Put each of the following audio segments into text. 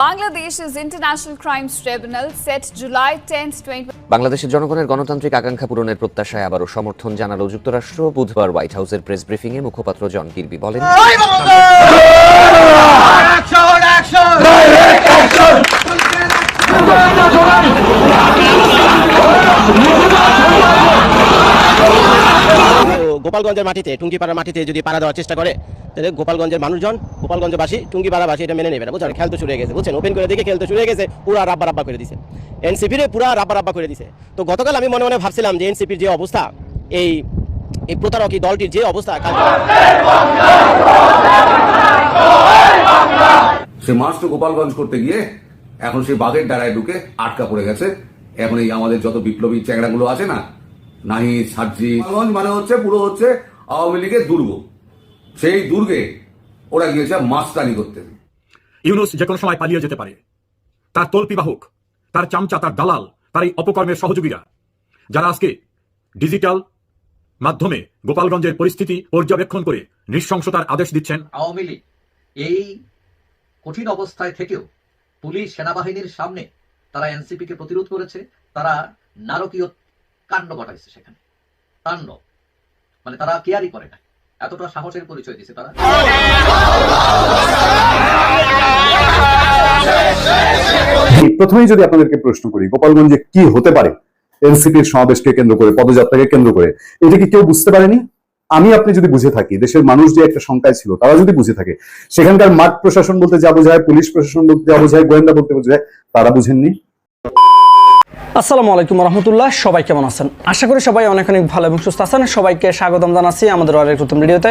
Bangladesh's International Crimes Tribunal set July 10th, 20. বাংলাদেশের জনগণের গণতান্ত্রিক আকাঙ্ক্ষা পূরণের প্রত্যাশায় আবারও সমর্থন জানালো যুক্তরাষ্ট্র। বুধবার হোয়াইট হাউসের প্রেস ব্রিফিংয়ে মুখপাত্র জন কির্বি বলেন গোপালগঞ্জের মাটিতে, টুঙ্গিপাড়ার মাটিতে যদি পাড়া দেওয়ার চেষ্টা করে, তাহলে গোপালগঞ্জের মানুষজন, গোপালগঞ্জবাসী, টুঙ্গিপাড়াবাসী এটা মেনে নেবে না। বুঝলেন? খেলতে শুরু গেছে, বুঝছেন? ওপেন করে দেখে খেলতে শুরু গেছে, পুরা রাব্বা রাব্বা করে দিছে। এনসিপির পুরা রাব্বা রাব্বা করে দিছে। তো গতকাল আমি মনে মনে ভাবছিলাম যে এনসিপির যে অবস্থা, এই এই প্রতারক এই দলটির যে অবস্থা সে মাস তো গোপালগঞ্জ করতে গিয়ে এখন সেই বাঘের ডাড়ায় ঢুকে আটকা পড়ে গেছে। এখন এই আমাদের যত বিপ্লবী চ্যাংড়াগুলো আছে না নাহি মানে হচ্ছে পুরো হচ্ছে আওয়ামী লীগের দুর্গ। সেই দুর্গে ওরা গিয়েছে মাস্তানি করতে। ইউনুস যে কোনো সময় পালিয়ে যেতে পারে। তার তল্পি বাহক তার চামচা তার দালাল তার এই অপকর্মের সহযোগীরা যারা আজকে ডিজিটাল মাধ্যমে গোপালগঞ্জের পরিস্থিতি পর্যবেক্ষণ করে নৃশংসতার আদেশ দিচ্ছেন। আওয়ামী লীগ এই কঠিন অবস্থায় থেকেও পুলিশ সেনাবাহিনীর সামনে তারা এনসিপি কে প্রতিরোধ করেছে তারা নারকীয় কাণ্ড ঘটাইছে সেখানে। কাণ্ড। মানে তারা কেয়ারই করে না এতটা সাহসের পরিচয় দিছে তারা। প্রথমেই যদি আপনাদেরকে প্রশ্ন করি, গোপালগঞ্জে কি হতে পারে? এনসিপির সমাবেশকে কেন্দ্র করে, পদযাত্রাকে কেন্দ্র করে, এটা কি কেউ বুঝতে পারেনি? আমি, আপনি যদি বুঝে থাকি, দেশের মানুষ যে একটা শঙ্কায় ছিল, তারা যদি বুঝে থাকে, সেখানকার মাঠ প্রশাসন বলতে যা বোঝায়, পুলিশ প্রশাসন বলতে যা বোঝায়, গোয়েন্দা বলতে বোঝায়, তারা বুঝেননি? আসসালামু আলাইকুম রহমতুল্লাহ, সবাই কেমন আছেন? আশা করি সবাই অনেক অনেক ভালো এবং সুস্থ আছেন। সবাইকে স্বাগতম জানাচ্ছি আমাদের আরেক নতুন ভিডিওতে।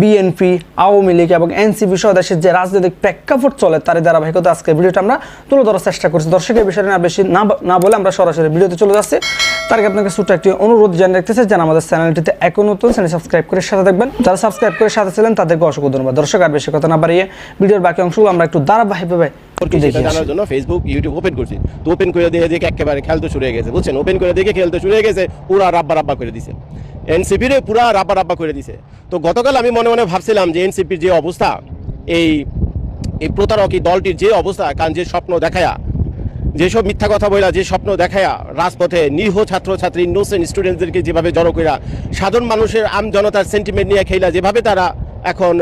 বিএনপি আওয়ামী লীগ এবং এনসিপি সহ দেশের যে রাজনৈতিক প্রেক্ষাপট চলে তার ধারাবাহিকতা আজকে ভিডিওটা আমরা তুলে ধরার চেষ্টা করছি। দর্শকের বিষয়ে না বেশি না না বলে আমরা সরাসরি ভিডিওতে চলে যাচ্ছি। তার আগে আপনাকে ছোট্ট একটি অনুরোধ জানিয়ে রাখতেছে যেন আমাদের চ্যানেলটিতে এখন নতুন চ্যানেল সাবস্ক্রাইব করে সাথে দেখবেন যারা সাবস্ক্রাইব করে সাথে ছিলেন তাদেরকে অসংখ্য ধন্যবাদ। দর্শক আর বেশি কথা না বাড়িয়ে ভিডিওর বাকি অংশগুলো আমরা একটু ধারাবাহিকভাবে জানার জন্য ফেসবুক ইউটিউব ওপেন করছি। তো ওপেন করে দিয়ে দেখে একেবারে খেলতে শুরু হয়ে গেছে বুঝছেন? ওপেন করে দেখে খেলতে শুরু হয়ে গেছে পুরা রাব্বা রাব্বা করে দিছে। এনসিপির পুরা রাব্বা রাব্বা করে দিছে। তো গতকাল আমি মনে মনে ভাবছিলাম যে এনসিপির যে অবস্থা এই এই প্রতারক এই দলটির যে অবস্থা কারণ যে স্বপ্ন দেখায়া যেসব মিথ্যা কথা বলা যে স্বপ্ন দেখায়া রাজপথে নিরীহ ছাত্রছাত্রী ইনোসেন্ট স্টুডেন্টদেরকে যেভাবে জড়ো করা সাধারণ মানুষের আম জনতার সেন্টিমেন্ট নিয়ে খেলা যেভাবে তারা এখন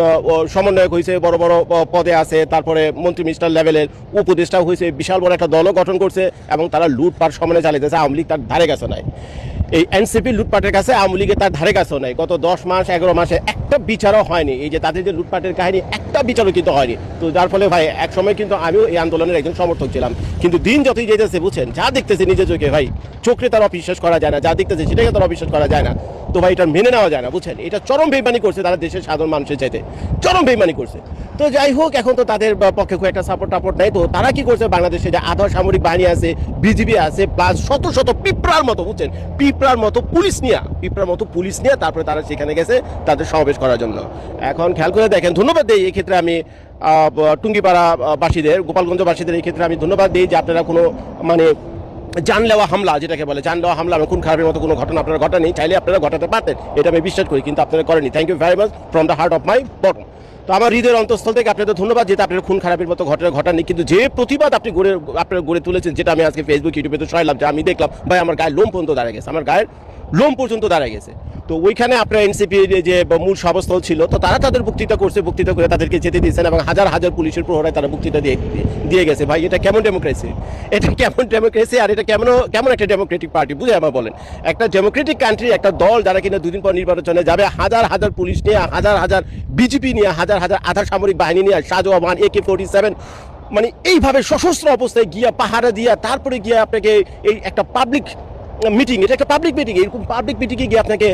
সমন্বয়ক হয়েছে বড় বড় পদে আছে, তারপরে মন্ত্রী মিনিস্টার লেভেলের উপদেষ্টাও হয়েছে বিশাল বড় একটা দলও গঠন করছে এবং তারা লুটপাট সমানে চালিয়েছে আওয়ামী লীগ তার ধারে গেছে নাই। এই এনসিপি লুটপাটের কাছে আওয়ামী লীগের তার ধারে কাছেও নাই। গত দশ মাস, এগারো মাসে একটা বিচারও হয়নি। এই যে তাদের যে লুটপাটের কাহিনী, একটা বিচারও কিন্তু হয়নি। তো যার ফলে ভাই, একসময় কিন্তু আমিও এই আন্দোলনের একজন সমর্থক ছিলাম। কিন্তু দিন যতই যেতেছে, বুঝছেন? যা দেখতেছে নিজের চোখে ভাই চোখে তারা অবিশ্বাস করা যায় না। যা দেখতেছে সেটাকে তারা অবিশ্বাস করা যায় না। তো ভাই এটা মেনে নেওয়া যায় না, বুঝছেন? এটা চরম বেইমানি করছে তারা দেশের সাধারণ মানুষের চাইতে। চরম বেইমানি করছে। তো যাই হোক, এখন তো তাদের পক্ষে খুব একটা সাপোর্ট টাপোর্ট নেই। তো তারা কি করছে? বাংলাদেশে যে আধা সামরিক বাহিনী আছে, বিজিবি আছে প্লাস শত শত পিঁপড়ার মতো, বুঝছেন? পিঁপড়ার মতো পুলিশ নিয়ে, পিঁপড়ার মতো পুলিশ নিয়ে তারপরে তারা সেখানে গেছে তাদের সমাবেশ করার জন্য। এখন খেয়াল করে দেখেন, ধন্যবাদ দিই। এই ক্ষেত্রে আমি টুঙ্গিপাড়া বাসীদের গোপালগঞ্জবাসীদের এই ক্ষেত্রে আমি ধন্যবাদ দিই যে আপনারা কোনো মানে জানলেওয়া হামলা, যেটাকে বলে জানলেওয়া হামলা আমি খুন খারাপের মতো কোনো ঘটনা আপনারা ঘটানি চাইলে আপনারা ঘটাতে পারতেন। এটা আমি বিশ্বাস করি, কিন্তু আপনারা করেনি thank you very much from the heart of my bottom তো আমার হৃদয়ের অন্তঃস্থল থেকে আপনাদের ধন্যবাদ যেটা আপনার খুন খারাপের মতো ঘটনা ঘটানি কিন্তু যে প্রতিবাদ আপনি গড়ে, আপনারা গড়ে তুলেছেন, যেটা আমি আজকে ফেসবুক ইউটিউবে তো সরাইলাম যে আমি দেখলাম, ভাই, আমার গায়ে লোম পর্যন্ত দাঁড়িয়ে গেছে, আমার গায়ের লোম পর্যন্ত দাঁড়িয়ে গেছে। তো ওইখানে আপনার এনসিপি যে মূল সভাস্থল ছিল, তো তারা তাদের বক্তৃতা করছে, বক্তৃতা করে তাদেরকে যেতে দিয়েছেন এবং হাজার হাজার পুলিশের প্রহরায় তারা বক্তৃতা দিয়ে দিয়ে গেছে। ভাই, এটা কেমন ডেমোক্রেসি এটা কেমন ডেমোক্রেসি আর এটা কেমন কেমন একটা ডেমোক্রেটিক পার্টি বুঝে আমার বলেন। একটা ডেমোক্রেটিক কান্ট্রি একটা দল যারা কিনা দুদিন পর নির্বাচনে যাবে, হাজার হাজার পুলিশ নিয়ে, হাজার হাজার বিজেপি নিয়ে, হাজার হাজার আধা সামরিক বাহিনী নিয়ে, Shahjahan A K forty seven মানে এইভাবে সশস্ত্র অবস্থায় গিয়া পাহাড়ে দিয়া, তারপরে গিয়া আপনাকে এই একটা পাবলিক মিটিং এটা একটা পাবলিক মিটিং এরকম পাবলিক মিটিংয়ে গিয়ে আপনাকে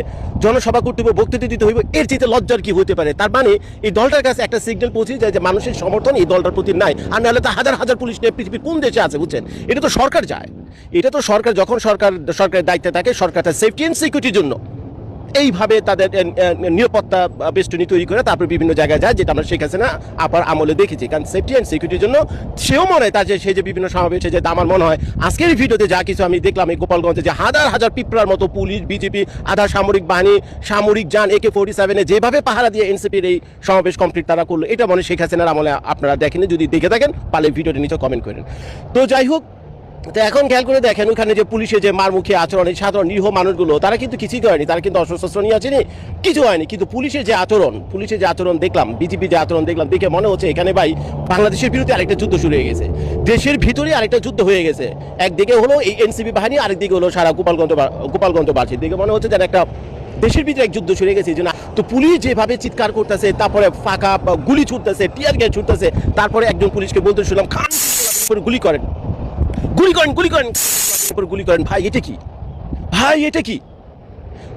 জনসভা করতে হবে বক্তৃতা দিতে হইব, এর চেয়ে লজ্জার কি হতে পারে? তার মানে এই দলটার কাছে একটা সিগন্যাল পৌঁছে যায় যে মানুষের সমর্থন এই দলটার প্রতি নাই। আর নাহলে তো হাজার হাজার পুলিশ নিয়ে পৃথিবীর কোন দেশে আছে, বুঝছেন? এটা তো সরকার যায়। এটা তো সরকার, যখন সরকার, সরকারের দায়িত্বে থাকে সরকারটা সেফটি অ্যান্ড সিকিউরিটির জন্য। এইভাবে তাদের নিরাপত্তা বেষ্টনী তৈরি করে তারপর বিভিন্ন জায়গায় যায়, যেটা আমরা শেখ হাসিনা আপার আমলে দেখেছি। কারণ সেফটি অ্যান্ড সিকিউরিটির জন্য সেও মনে হয় তার যে, সে যে বিভিন্ন সমাবেশে যে আমার মনে হয় আজকের ভিডিওতে যা কিছু আমি দেখলাম এই গোপালগঞ্জে যে হাজার হাজার পিঁপড়ার মতো পুলিশ বিজেপি আধা সামরিক বাহিনী, সামরিক যান একে ফোর্টি সেভেনে যেভাবে পাহারা দিয়ে এনসিপির এই সমাবেশ কমপ্লিট তারা করল, এটা মনে শেখ হাসিনার আমলে আপনারা দেখেনি যদি দেখে থাকেন পালে ভিডিওটি নিচে কমেন্ট করেন। তো যাই হোক তো এখন খেয়াল করে দেখেন ওখানে যে পুলিশের যে মারমুখী আচরণ এই সাধারণ নিরীহ মানুষগুলো, তারা কিন্তু কিছুই করেনি, তারা কিন্তু অসুস্থ নিয়ে আসেনি, কিছু হয়নি। কিন্তু পুলিশের যে আচরণ, পুলিশের যে আচরণ দেখলাম বিজেপি যে আচরণ দেখলাম, দেখে মনে হচ্ছে এখানে ভাই বাংলাদেশের বিরুদ্ধে আরেকটা যুদ্ধ শুরু হয়ে গেছে। দেশের ভিতরে আরেকটা যুদ্ধ হয়ে গেছে। একদিকে হলো এই এনসিপি বাহিনী, আরেকদিকে হলো সারা গোপালগঞ্জ বাসী। দিকে মনে হচ্ছে যেন একটা দেশের ভিতরে এক যুদ্ধ শুরু গেছে জন্য তো পুলিশ যেভাবে চিৎকার করতেছে, তারপরে ফাঁকা গুলি ছুটতেছে, টিয়ার গ্যাস ছুটতেছে, তারপরে একজন পুলিশকে বলতে শুনলাম, খান! গুলি করেন। গুলি করেন গুলি করেন গুলি করেন ভাই, এটা কি? ভাই, এটা কি?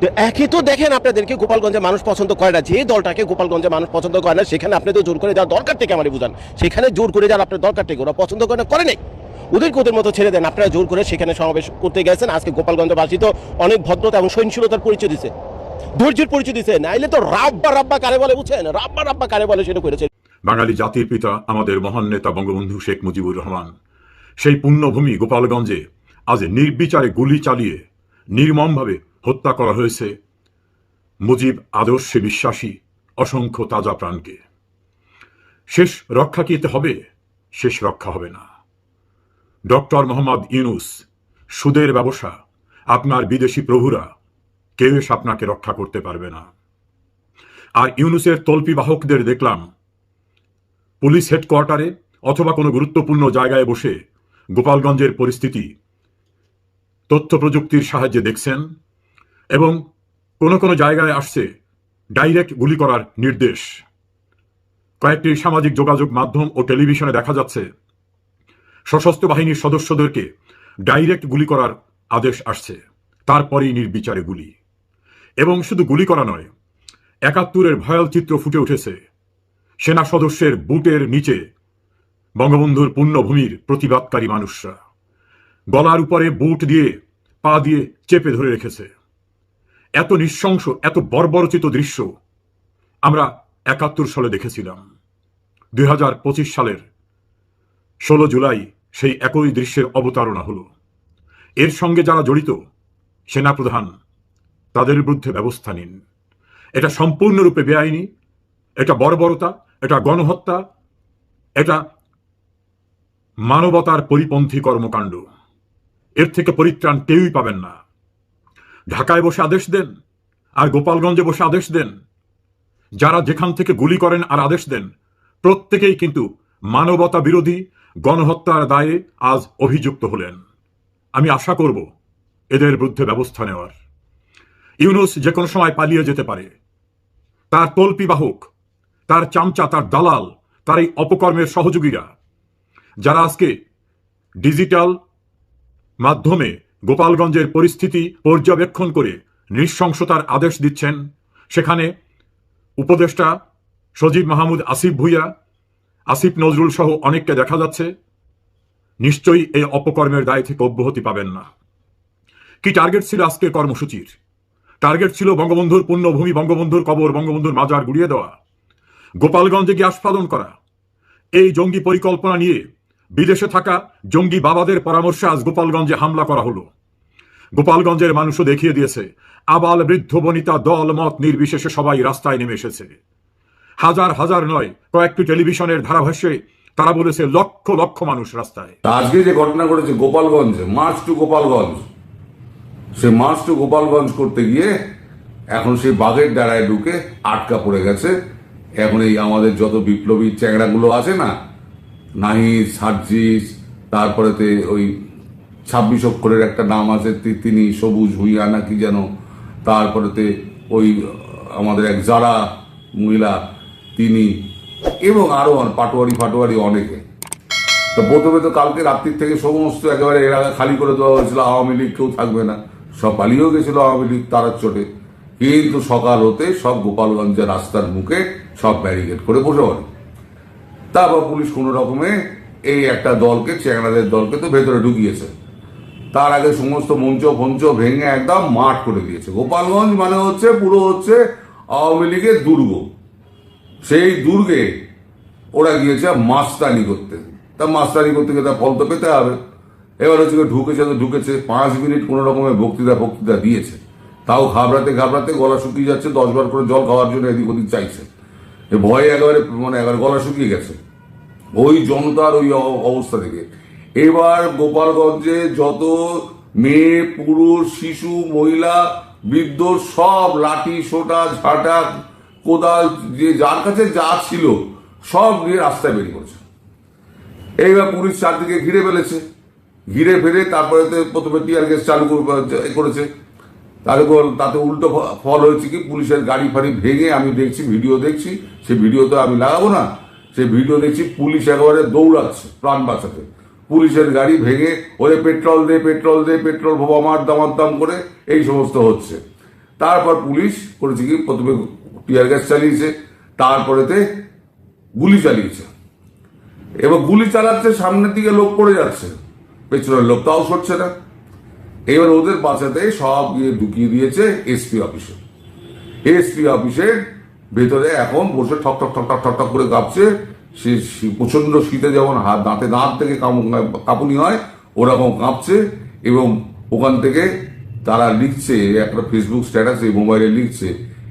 তো একে তো দেখেন আপনাদেরকে গোপালগঞ্জে মানুষ পছন্দ করে না। যে দলটাকে গোপালগঞ্জে মানুষ পছন্দ করে না, সেখানে আপনি তো জোর করে যাওয়ার দরকার থেকে আমার বুঝান। সেখানে জোর করে যাওয়ার আপনার দরকার থেকে, ওরা পছন্দ করে না, করে নেই। ওদেরকে ওদের মতো ছেড়ে দেন। আপনারা জোর করে সেখানে সমাবেশ করতে গেছেন। আজকে গোপালগঞ্জবাসী তো অনেক ভদ্রতা এবং সহনশীলতার পরিচয় দিছে। ধৈর্যের পরিচয় দিছে। নাইলে তো রাব্বা রাব্বা কারে বলে, বুঝছেন? রাব্বা রাব্বা কারে বলে সেটা করেছে। বাঙালি জাতির পিতা আমাদের মহান নেতা বঙ্গবন্ধু শেখ মুজিবুর রহমান। সেই পুণ্যভূমি গোপালগঞ্জে আজ নির্বিচারে গুলি চালিয়ে নির্মমভাবে হত্যা করা হয়েছে। মুজিব আদর্শে বিশ্বাসী অসংখ্য তাজা প্রাণকে। শেষ রক্ষা কি এতে হবে? শেষ রক্ষা হবে না। ডক্টর মোহাম্মদ ইউনুস, সুদের ব্যবসা, আপনার বিদেশি প্রভুরা, কেউ আপনাকে রক্ষা করতে পারবে না। আর ইউনুসের তল্পি বাহকদের দেখলাম, পুলিশ হেডকোয়ার্টারে অথবা কোনো গুরুত্বপূর্ণ জায়গায় বসে গোপালগঞ্জের পরিস্থিতি, তথ্য প্রযুক্তির সাহায্যে দেখছেন এবং কোনো কোনো জায়গায় আসছে ডাইরেক্ট গুলি করার নির্দেশ। কয়েকটি সামাজিক যোগাযোগ মাধ্যম ও টেলিভিশনে দেখা যাচ্ছে সশস্ত্র বাহিনীর সদস্যদেরকে ডাইরেক্ট গুলি করার আদেশ আসছে, তারপরেই নির্বিচারে গুলি। এবং শুধু গুলি করা নয়, একাত্তরের ভয়াল চিত্র ফুটে উঠেছে। সেনা সদস্যের বুটের নিচে বঙ্গবন্ধুর পুণ্যভূমির প্রতিবাদকারী মানুষরা। গলার উপরে বুট দিয়ে, পা দিয়ে চেপে ধরে রেখেছে। এত নৃশংস, এত বর্বরচিত দৃশ্য আমরা একাত্তর সালে দেখেছিলাম। দুই হাজার পঁচিশ সালের ষোলো জুলাই সেই একই দৃশ্যের অবতারণা হলো। এর সঙ্গে যারা জড়িত, সেনাপ্রধান, তাদের বিরুদ্ধে ব্যবস্থা নিন। এটা সম্পূর্ণরূপে বেআইনি, এটা বর্বরতা, এটা গণহত্যা, এটা মানবতার পরিপন্থী কর্মকাণ্ড। এর থেকে পরিত্রাণ কেউই পাবেন না। ঢাকায় বসে আদেশ দেন আর গোপালগঞ্জে বসে আদেশ দেন। যারা যেখান থেকে গুলি করেন আর আদেশ দেন, প্রত্যেকেই কিন্তু মানবতা বিরোধী গণহত্যার দায়ে আজ অভিযুক্ত হলেন। আমি আশা করব এদের বিরুদ্ধে ব্যবস্থা নেওয়ার। ইউনুস যে কোনো সময় পালিয়ে যেতে পারে। তার তল্পি বাহক, তার চামচা, তার দালাল, তার এই অপকর্মের সহযোগীরা যারা আজকে ডিজিটাল মাধ্যমে গোপালগঞ্জের পরিস্থিতি পর্যবেক্ষণ করে নৃশংসতার আদেশ দিচ্ছেন, সেখানে উপদেষ্টা সজীব মাহমুদ আসিফ ভুইয়া, আসিফ নজরুল সহ অনেককে দেখা যাচ্ছে। নিশ্চয়ই এই অপকর্মের দায় থেকে অব্যাহতি পাবেন না। কি টার্গেট ছিল আজকের কর্মসূচির? টার্গেট ছিল বঙ্গবন্ধুর পুণ্যভূমি বঙ্গবন্ধুর কবর, বঙ্গবন্ধুর মাজার গুড়িয়ে দেওয়া। গোপালগঞ্জে গিয়ে আস্ফাদন করা? এই জঙ্গি পরিকল্পনা নিয়ে বিদেশে থাকা জঙ্গি বাবাদের পরামর্শে আজ গোপালগঞ্জে হামলা করা হলো। গোপালগঞ্জের মানুষও দেখিয়ে দিয়েছে, আবাল বৃদ্ধ বনিতা দল মত নির্বিশেষে সবাই রাস্তায় নেমে এসেছে। হাজার হাজার নয়, কয়েকটি টেলিভিশনের ধারাভাষ্যে তারা বলেছে লক্ষ লক্ষ মানুষ রাস্তায়। আজকে যে ঘটনা ঘটেছে গোপালগঞ্জে, মার্চ টু গোপালগঞ্জ, সে মার্চ টু গোপালগঞ্জ করতে গিয়ে এখন সেই বাঘের ডাড়ায় ঢুকে আটকা পড়ে গেছে। এখন এই আমাদের যত বিপ্লবী চ্যাংড়াগুলো আছে না নাহিদ সার্জিস, তারপরেতে ওই ছাব্বিশ অক্ষরের একটা নাম আছে তিনি সবুজ ভুইয়া না কি যেন, তারপরেতে ওই আমাদের এক যারা মহিলা, তিনি এবং আরও পাটোয়ারি ফাটোয়ারি অনেকে। তো প্রথমে তো কালকে রাত্রির থেকে সমস্ত একেবারে আগে খালি করে দেওয়া হয়েছিল, আওয়ামী লীগ কেউ থাকবে না। সব পালিয়েও গেছিল আওয়ামী লীগ তারার চোটে। কিন্তু সকাল হতে সব গোপালগঞ্জের রাস্তার মুখে সব ব্যারিকেড করে বসে পড়ে। তারপর পুলিশ কোনো রকমে এই একটা দলকে, চ্যাংড়াদের দলকে তো ভেতরে ঢুকিয়েছে। তার আগে সমস্ত মঞ্চ ফঞ্চ ভেঙে একদম মাঠ করে দিয়েছে। গোপালগঞ্জ মানে হচ্ছে, পুরো হচ্ছে আওয়ামী লীগের দুর্গ। সেই দুর্গে ওরা গিয়েছে মাস্তানি করতে। তা মাস্তানি করতে গিয়ে তার ফল তো পেতে হবে। এবার হচ্ছে ঢুকেছে তো ঢুকেছে, পাঁচ মিনিট কোনো রকমের বক্তৃতা বক্তৃতা দিয়েছে। তাও ঘাবড়াতে ঘাবড়াতে গলা শুকিয়ে যাচ্ছে দশবার করে জল খাওয়ার জন্য এদিক ওদিক চাইছে। ভয়ে একেবারে মানে একেবারে গলা শুকিয়ে গেছে। ওই জনতার ওই অবস্থা থেকে। এবার গোপালগঞ্জে যত মেয়ে, পুরুষ, শিশু, মহিলা, বৃদ্ধ সব লাঠি, সোটা, ঝাঁটা, কোদাল, যে যার কাছে যা ছিল, সব নিয়ে রাস্তায় বেরিয়ে পড়েছে। এইবার পুলিশ চারদিকে ঘিরে ফেলেছে। ঘিরে ফেলে তারপরে প্রথমে টিয়ার গ্যাস চালু করেছে। তারপর তাতে উল্টো ফল হয়েছে কি? পুলিশের গাড়ি ফাড়ি ভেঙে আমি দেখছি, ভিডিও দেখছি। সে ভিডিও তো আমি লাগাবো না। সে ভিডিও দেখছি পুলিশ একেবারে দৌড়াচ্ছে প্রাণ বাঁচাতে। পুলিশের গাড়ি ভেঙে ওরে পেট্রোল দে পেট্রোল দে, পেট্রোল ভোবামার দামার দাম করে এই সমস্ত হচ্ছে। তারপর পুলিশ করেছে কি? প্রথমে টিয়ার গ্যাস চালিয়েছে, তারপরেতে গুলি চালিয়েছে। এবার গুলি চালাচ্ছে, সামনের দিকে লোক পড়ে যাচ্ছে। পেছনের লোক তাও সরছে না। এবার ওদের বাঁচাতে সব গিয়ে ঢুকিয়ে দিয়েছে এসপি অফিসে এসপি অফিসের ভেতরে এখন বসে ঠক ঠক ঠক ঠক ঠক ঠক করে কাঁপছে। সে প্রচণ্ড শীতে যেমন হাত দাঁতে দাঁত থেকে কাঁপুনি হয় ওরকম কাঁপছে এবং ওখান থেকে তারা লিখছে একটা ফেসবুক স্ট্যাটাসে মোবাইলে লিখছে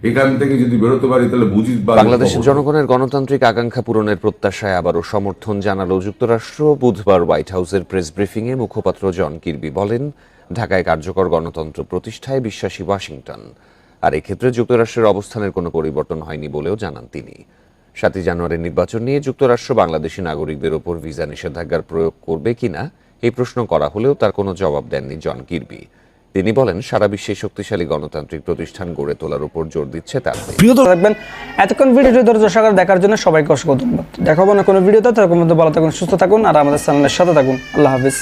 এখান থেকে যদি বেরোতে পারি তাহলে বুঝি বাংলাদেশের জনগণের গণতান্ত্রিক আকাঙ্ক্ষা পূরণের প্রত্যাশায় আবারও সমর্থন জানালো যুক্তরাষ্ট্র। বুধবার হোয়াইট হাউসের প্রেস ব্রিফিংয়ে মুখপাত্র জন কির্বি বলেন ঢাকায় কার্যকর গণতন্ত্র প্রতিষ্ঠায় বিশ্বাসী ওয়াশিংটন। আর এক্ষেত্রে যুক্তরাষ্ট্রের অবস্থানের কোনো পরিবর্তন হয়নি বলেও জানান তিনি। সাতই জানুয়ারির নির্বাচন নিয়ে যুক্তরাষ্ট্র বাংলাদেশি নাগরিকদের ওপর ভিসা নিষেধাজ্ঞার প্রয়োগ করবে কিনা, এই প্রশ্ন করা হলেও তার কোনো জবাব দেননি জন কির্বি। তিনি বলেন, সারা বিশ্বে শক্তিশালী গণতান্ত্রিক প্রতিষ্ঠান গড়ে তোলার উপর জোর দিচ্ছে তার। প্রিয় তো থাকবেন এতক্ষণ ভিডিওটি ধৈর্য সহকারে দেখার জন্য সবাইকে অসংখ্য ধন্যবাদ। দেখাবো না কোনো ভিডিওতে তার মধ্যে ভালো থাকুন, সুস্থ থাকুন, আর আমাদের চ্যানেলের সাথে থাকুন। আল্লাহ হাফিজ।